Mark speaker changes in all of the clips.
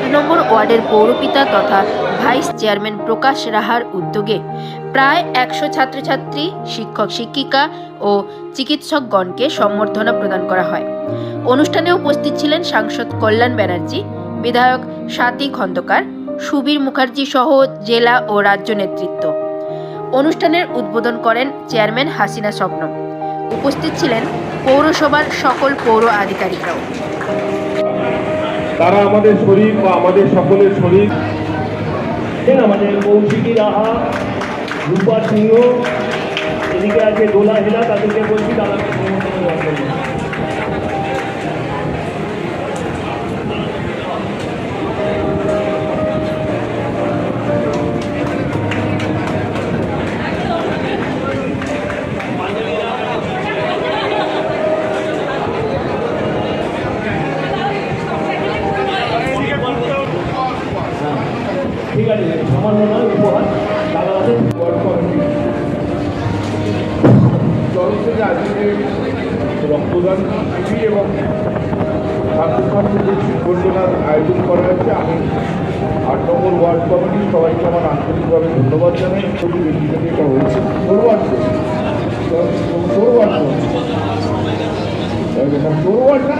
Speaker 1: আট নম্বর ওয়ার্ডের পৌরপিতা তথা ভাইস চেয়ারম্যান প্রকাশ রাহার উদ্যোগে প্রায় একশো ছাত্রছাত্রী, শিক্ষক, শিক্ষিকা ও চিকিৎসকগণকে সম্বর্ধনা প্রদান করা হয়। অনুষ্ঠানে উপস্থিত ছিলেন সাংসদ কল্যাণ ব্যানার্জি, বিধায়ক স্বাতী খন্দকার, সুবীর মুখার্জি সহ জেলা ও রাজ্য নেতৃত্ব। অনুষ্ঠানের উদ্বোধন করেন চেয়ারম্যান হাসিনা স্বপ্ন উপস্থিত ছিলেন পৌরসভার সকল পৌর আধিকারিকরাও।
Speaker 2: তারা আমাদের শরীর বা আমাদের সকলের শরীর।
Speaker 3: আমাদের কৌশিকী রাহা রূপা সিংহ, এদিকে আছে দোলা হেলা, তাদেরকে বলছি তারা ঠিক আছে, সামান্য নয়, উপহার। দাদা আছে
Speaker 2: আজকে রক্তদান শিবির এবং ছাত্রছাত্রীদের সংবর্ধনার আয়োজন করা হয়েছে। আমি আট নম্বর ওয়ার্ড কমিটি সবাইকে আমার আন্তরিকভাবে ধন্যবাদ জানাই। খুবই থেকে এটা হয়েছে। ফরওয়ার্ড ফরওয়ার্ড ফরওয়ার্ড না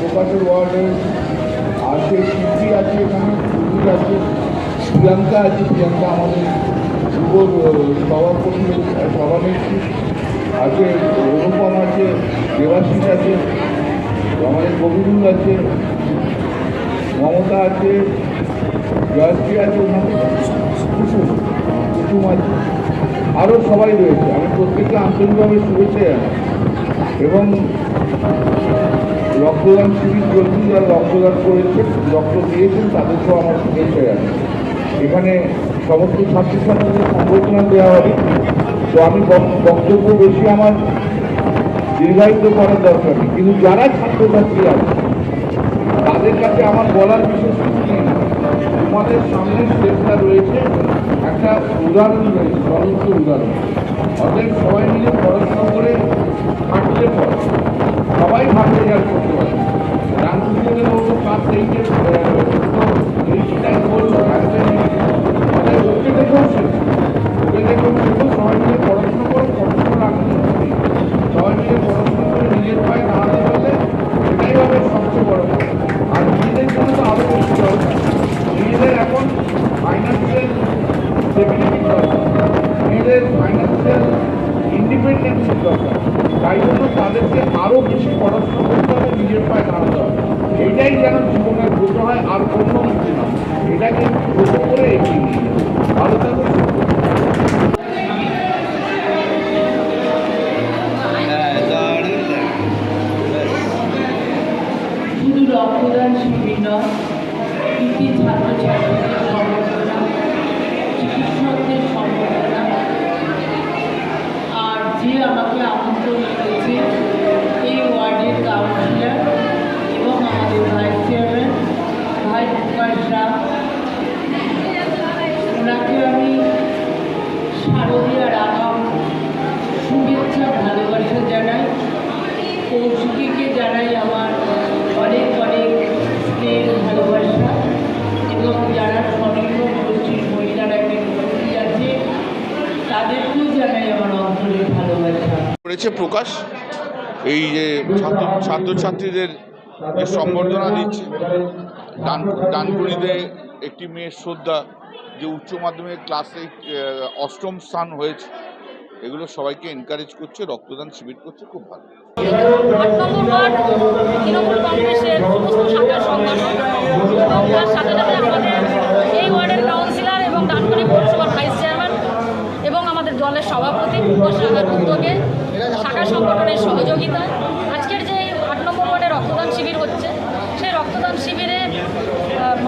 Speaker 2: প্রকাশের ওয়ার্ডে আছে শিল্পী আছে এখানে। আছে প্রিয়াঙ্কা আছে প্রিয়াঙ্কা আমাদের যুবর সভাপতি সভানেত্রী আছে অনুপম আছে, দেবাশিস আছে আমাদের কবিরুল আছে, মমতা আছে, জয়শ্রী আছে ওনাকে কুসুম কুসুম আছে। আরও সবাই রয়েছে। আমি প্রত্যেককে আন্তরিকভাবে শুভেচ্ছা জানাই। এবং রক্তদান শিবির চলছে যারা রক্তদান করেছেন রক্ত দিয়েছেন তাদেরকেও আমার শুভেচ্ছা জানাই এখানে সমস্ত ছাত্রছাত্রীদের সংবর্ধনা দেওয়া হবে। তো আমি বক্তব্য বেশি আমার দীর্ঘায়িত করার দরকার নেই। কিন্তু যারা ছাত্রছাত্রী আছে, তাদের কাছে আমার বলার বিশেষ কিছু নেই। তোমাদের সামনে স্টেপটা রয়েছে। একটা উদাহরণ রয়েছে জ্বলন্ত উদাহরণ। অতএব সবাই মিলে পড়াশোনা সবাই ভালো রেজাল্ট করতে পারে রামকৃষ্ণের মতো ক্লাস এইটে টাইম বলল সবাই মিলে পড়াশোনা করো, পড়াশোনা সবাই মিলে পড়াশোনা করে নিজের পায়ে আর নিজেদের জন্য আরও এখন দরকার। নিজেদের ফাইন্যান্সিয়াল ইন্ডিপেন্ডেন্সি দরকার। তাই জন্য তাদেরকে আরও বেশি পড়াশোনা করতে হবে, নিজের পায়ে দাঁড়াতে হবে। এটাই যেন জীবনের ব্রত হয়, আর অন্য কিছু না। এটাকে ব্রত করে এগিয়ে নিয়ে। ভালো থাকবে
Speaker 4: রক্তদান করেছে প্রকাশ।
Speaker 5: এই যে ছাত্র ছাত্রছাত্রীদের যে সম্বর্ধনা দিচ্ছে, ডান একটি মেয়ের শ্রদ্ধা যে উচ্চ মাধ্যমিক ক্লাসে অষ্টম স্থান হয়েছে, এগুলো সবাইকে এনকারেজ করছে, রক্তদান শিবির করছে, খুব ভালো।
Speaker 6: এবং এবং আমাদের দলের সভাপতি উদ্যোগে সংগঠনের সহযোগিতায় আজকের যে আট নম্বর ওয়ার্ডে রক্তদান শিবির হচ্ছে, সেই রক্তদান শিবিরে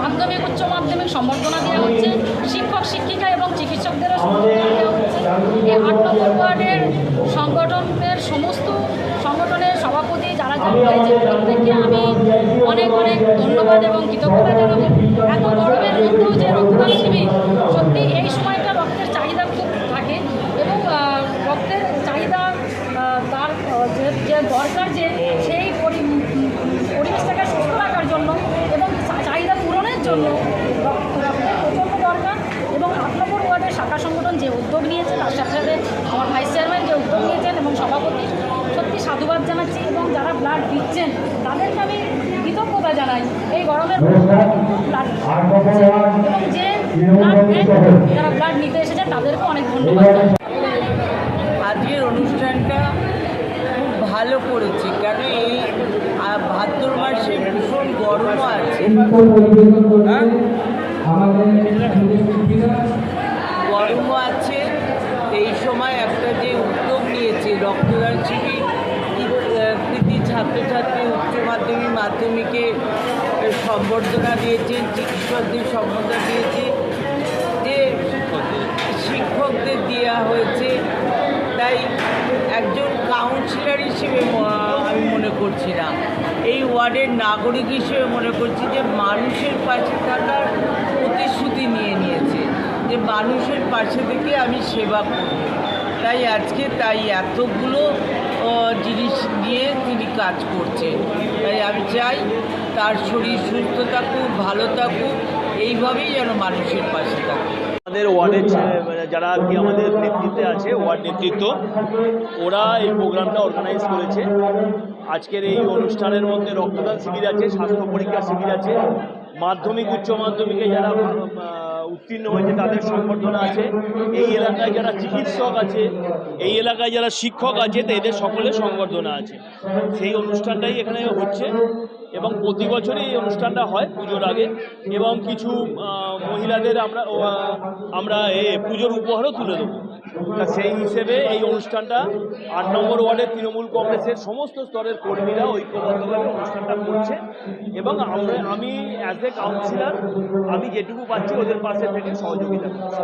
Speaker 6: মাধ্যমিক, উচ্চ মাধ্যমিক সম্বর্ধনা দেওয়া হচ্ছে। শিক্ষক, শিক্ষিকা এবং চিকিৎসকদেরও সম্বর্ধনা দেওয়া হচ্ছে। এই আট নম্বর ওয়ার্ডের সংগঠনের সমস্ত সংগঠনের সভাপতি যারা যারা রয়েছে প্রত্যেককে আমি অনেক অনেক ধন্যবাদ এবং কৃতজ্ঞতা জানাব। এত গরমের মধ্যেও যে রক্তদান শিবির সত্যি এই সময়টা শাখা সংগঠন যে উদ্যোগ নিয়েছেন তার সাথে সাথে আমার ভাইস চেয়ারম্যান যে উদ্যোগ নিয়েছেন এবং সভাপতি সত্যি সাধুবাদ জানাচ্ছি এবং যারা ব্লাড দিচ্ছেন তাদেরকে আমি কৃতজ্ঞতা জানাই। এই গরমের এবং যে ব্লাড যারা ব্লাড নিতে এসেছেন তাদেরকে অনেক ধন্যবাদ
Speaker 4: আজকের অনুষ্ঠানটা খুব ভালো করেছি কারণ এই ভাদ্র মাসে ভীষণ গরমও আছে। শিবির কৃতি ছাত্রছাত্রী, উচ্চ মাধ্যমিক, মাধ্যমিকে সম্বর্ধনা দিয়েছেন চিকিৎসকদের সম্বর্ধনা দিয়েছে, যে শিক্ষকদের দেওয়া হয়েছে। তাই একজন কাউন্সিলর হিসেবে আমি মনে করছি না। এই ওয়ার্ডের নাগরিক হিসেবে মনে করছি যে, মানুষের পাশে থাকার প্রতিশ্রুতি নিয়ে নিয়েছে। যে, মানুষের পাশে থেকে আমি সেবা করব। তাই আজকে তাই এতগুলো জিনিস নিয়ে তিনি কাজ করছেন। তাই আমি চাই তার শরীর সুস্থ থাকুক, ভালো থাকুক, এইভাবেই যেন মানুষের পাশে থাকুক
Speaker 3: আমাদের ওয়ার্ডের মানে যারা আর কি আমাদের নেতৃত্বে আছে, ওয়ার্ড নেতৃত্ব, ওরা এই প্রোগ্রামটা অর্গানাইজ করেছে। আজকের এই অনুষ্ঠানের মধ্যে রক্তদান শিবির আছে, স্বাস্থ্য পরীক্ষা শিবির আছে। মাধ্যমিক, উচ্চ মাধ্যমিকে যারা উত্তীর্ণ হয়েছে, তাদের সংবর্ধনা আছে। এই এলাকায় যারা চিকিৎসক আছে, এই এলাকায় যারা শিক্ষক আছে এদের সকলের সংবর্ধনা আছে। সেই অনুষ্ঠানটাই এখানে হচ্ছে এবং প্রতি বছরই এই অনুষ্ঠানটা হয় পুজোর আগে এবং কিছু মহিলাদের আমরা আমরা এ পুজোর উপহারও তুলে দেবো। তা সেই হিসেবে এই অনুষ্ঠানটা আট নম্বর ওয়ার্ডের তৃণমূল কংগ্রেসের সমস্ত স্তরের কর্মীরা ঐক্যবদ্ধভাবে অনুষ্ঠানটা করছে এবং আমরা আমি অ্যাজ এ কাউন্সিলর আমি যেটুকু পাচ্ছি ওদের পাশে থেকে সহযোগিতা করছি।